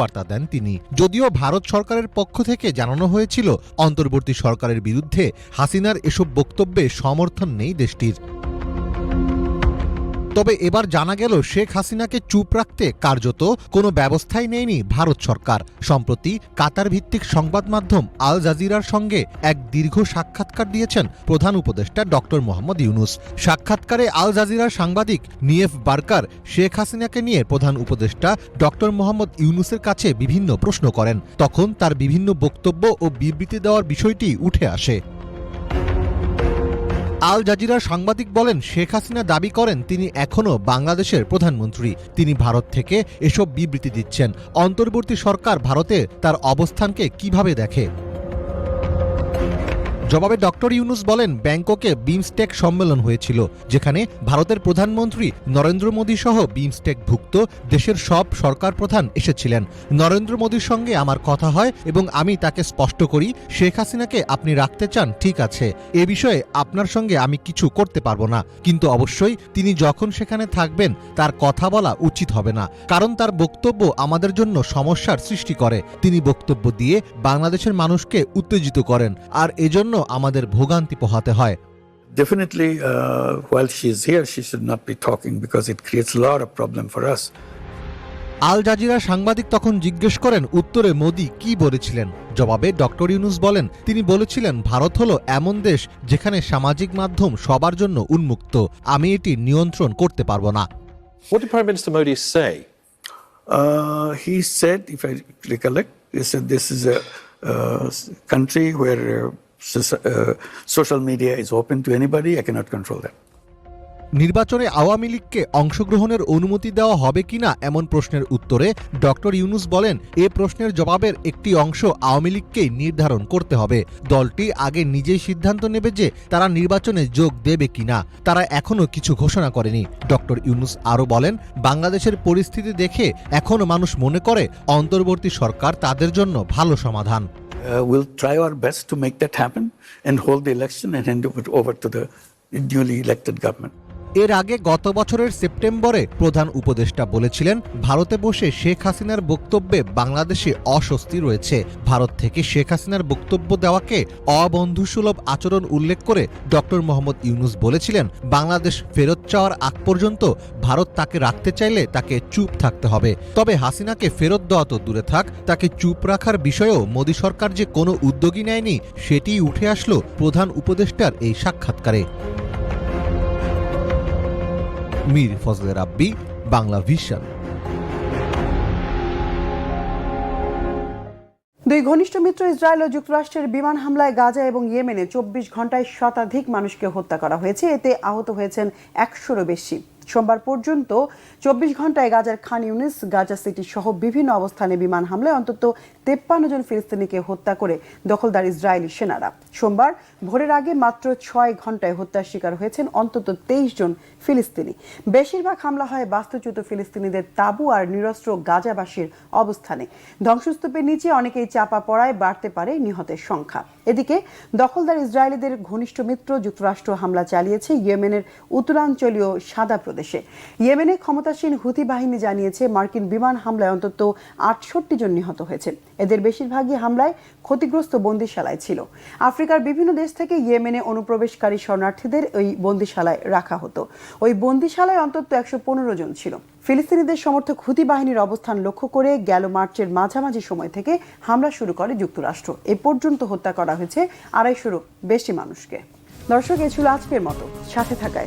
বার্তা দেন তিনি। যদিও ভারত সরকারের পক্ষ থেকে জানানো হয়েছিল, অন্তর্বর্তী সরকারের বিরুদ্ধে হাসিনার এসব বক্তব্যে সমর্থন নেই দেশটির। তবে এবার জানা গেল শেখ হাসিনাকে চুপ রাখতে কার্যত কোনো ব্যবস্থাই নেয়নি ভারত সরকার। সম্প্রতি কাতার ভিত্তিক সংবাদ মাধ্যম আল জাজিরার সঙ্গে এক দীর্ঘ সাক্ষাৎকার দিয়েছেন প্রধান উপদেষ্টা ডক্টর মোহাম্মদ ইউনুস। সাক্ষাৎকারে আল জাজিরার সাংবাদিক নিয়েফ বার্কার শেখ হাসিনাকে নিয়ে প্রধান উপদেষ্টা ডক্টর মোহাম্মদ ইউনুসের কাছে বিভিন্ন প্রশ্ন করেন। তখন তার বিভিন্ন বক্তব্য ও বিবৃতি দেওয়ার বিষয়টি উঠে আসে। আল জাজিরা সাংবাদিক বলেন, শেখ হাসিনা দাবি করেন তিনি এখনও বাংলাদেশের প্রধানমন্ত্রী। তিনি ভারত থেকে এসব বিবৃতি দিচ্ছেন। অন্তর্বর্তী সরকার ভারতে তার অবস্থানকে কীভাবে দেখে? জবাবে ডক্টর ইউনুস বলেন, ব্যাংককে বিমস্টেক সম্মেলন হয়েছিল, যেখানে ভারতের প্রধানমন্ত্রী নরেন্দ্র মোদী সহ বিমস্টেকভুক্ত দেশের সব সরকার প্রধান এসেছিলেন। নরেন্দ্র মোদীর সঙ্গে আমার কথা হয় এবং আমি তাকে স্পষ্ট করি, শেখ হাসিনাকে আপনি রাখতে চান, ঠিক আছে। এ বিষয়ে আপনার সঙ্গে আমি কিছু করতে পারব না। কিন্তু অবশ্যই তিনি যখন সেখানে থাকবেন, তার কথা বলা উচিত হবে না। কারণ তার বক্তব্য আমাদের জন্য সমস্যার সৃষ্টি করে। তিনি বক্তব্য দিয়ে বাংলাদেশের মানুষকে উত্তেজিত করেন। আর এজন্য আমাদের ভোগান্তি পোহাতে হয় Definitely, uh, while she is here, she should not be talking because it creates a lot of problem for us. Al Jazeera সাংবাদিক তখন জিজ্ঞেস করেন উত্তরে মোদি কি বলেছিলেন জবাবে ডক্টর ইউনুস বলেন তিনি বলেছিলেন ভারত হলো এমন দেশ যেখানে সামাজিক মাধ্যম সবার জন্য উন্মুক্ত আমি এটি নিয়ন্ত্রণ করতে পারব না What did Prime Minister Modi say? Uh, he said, if I recollect, he said this is a uh, country where uh, soci- media is open to open to anybody. Control that. নির্বাচনে আওয়ামী লীগকে অংশগ্রহণের অনুমতি দেওয়া হবে কিনা এমন প্রশ্নের উত্তরে ডক্টর ইউনুস বলেন, এ প্রশ্নের জবাবের একটি অংশ আওয়ামী লীগকেই নির্ধারণ করতে হবে দলটি আগে নিজেই সিদ্ধান্ত নেবে যে তারা নির্বাচনে যোগ দেবে কিনা তারা এখনও কিছু ঘোষণা করেনি ডক্টর ইউনুস আরও বলেন, বাংলাদেশের পরিস্থিতি দেখে এখনও মানুষ মনে করে, অন্তর্বর্তী সরকার তাদের জন্য ভালো সমাধান Uh, we'll try our best to make that happen and hold the election and hand it over to the newly elected government. এর আগে গত বছরের সেপ্টেম্বরে প্রধান উপদেষ্টা বলেছিলেন, ভারতে বসে শেখ হাসিনার বক্তব্যে বাংলাদেশে অস্বস্তি রয়েছে। ভারত থেকে শেখ হাসিনার বক্তব্য দেওয়াকে অবন্ধুসুলভ আচরণ উল্লেখ করে ডক্টর মোহাম্মদ ইউনুস বলেছিলেন, বাংলাদেশ ফেরত চাওয়ার আগ পর্যন্ত ভারত তাকে রাখতে চাইলে তাকে চুপ থাকতে হবে। তবে হাসিনাকে ফেরত দেওয়া তো দূরে থাক, তাকে চুপ রাখার বিষয়েও মোদী সরকার যে কোনো উদ্যোগই নেয়নি, সেটিই উঠে আসলো প্রধান উপদেষ্টার এই সাক্ষাৎকারে। মীর ফজলে রাব্বি, বাংলা ভিশন। দুই ঘনিষ্ঠ মিত্র ইসরায়েল ও যুক্তরাষ্ট্রের বিমান হামলায় গাজা এবং ইয়েমেনে চব্বিশ ঘন্টায় শতাধিক মানুষকে হত্যা করা হয়েছে। এতে আহত হয়েছেন একশোরও বেশি। সোমবার পর্যন্ত চব্বিশ ঘন্টায় গাজার খান ইউনিস, গাজা সিটি সহ বিভিন্ন অবস্থানে বিমান হামলায় অন্তত তেপ্পান্ন জন ফিলিস্তিনিকে হত্যা করে দখলদার ইসরায়েলি সেনারা। সোমবার ভোরের আগে মাত্র ছয় ঘন্টায় হত্যার শিকার হয়েছেন অন্তত তেইশ জন ফিলিস্তিনি। বেশিরভাগ হামলা হয় বাস্তুচ্যুত ফিলিস্তিনিদের তাবু আর নিরস্ত্র গাজাবাসীর অবস্থানে। ধ্বংসস্তূপের নিচে অনেকেই চাপা পড়ায়, বাড়তে পারে নিহতের সংখ্যা। এদিকে দখলদার ইসরায়েলিদের ঘনিষ্ঠ মিত্র যুক্তরাষ্ট্র হামলা চালিয়েছে, ইয়েমেনের উত্তরাঞ্চলীয় সাদা প্রদেশে। ইয়েমেনে ক্ষমতাসীন হুথি বাহিনী জানিয়েছে, মার্কিন বিমান হামলায় অন্তত আটষট্টি জন নিহত হয়েছে। এদের বেশিরভাগই হামলায় ক্ষতিগ্রস্ত বন্দিশালায় ছিল। আফ্রিকার বিভিন্ন দেশ থেকে ইয়েমেনে অনুপ্রবেশকারী শরণার্থীদের ওই বন্দিশালায় রাখা হতো। ওই বন্দিশালায় অন্তত একশো পনেরো জন ছিল। ফিলিস্তিনিদের সমর্থক হুতি বাহিনীর অবস্থান লক্ষ্য করে গেল মার্চের মাঝামাঝি সময় থেকে হামলা শুরু করে যুক্তরাষ্ট্র। এ পর্যন্ত হত্যা করা হয়েছে আড়াইশোরও বেশি মানুষকে। দর্শক, এ ছিল আজকের মতো। সাথে থাকায়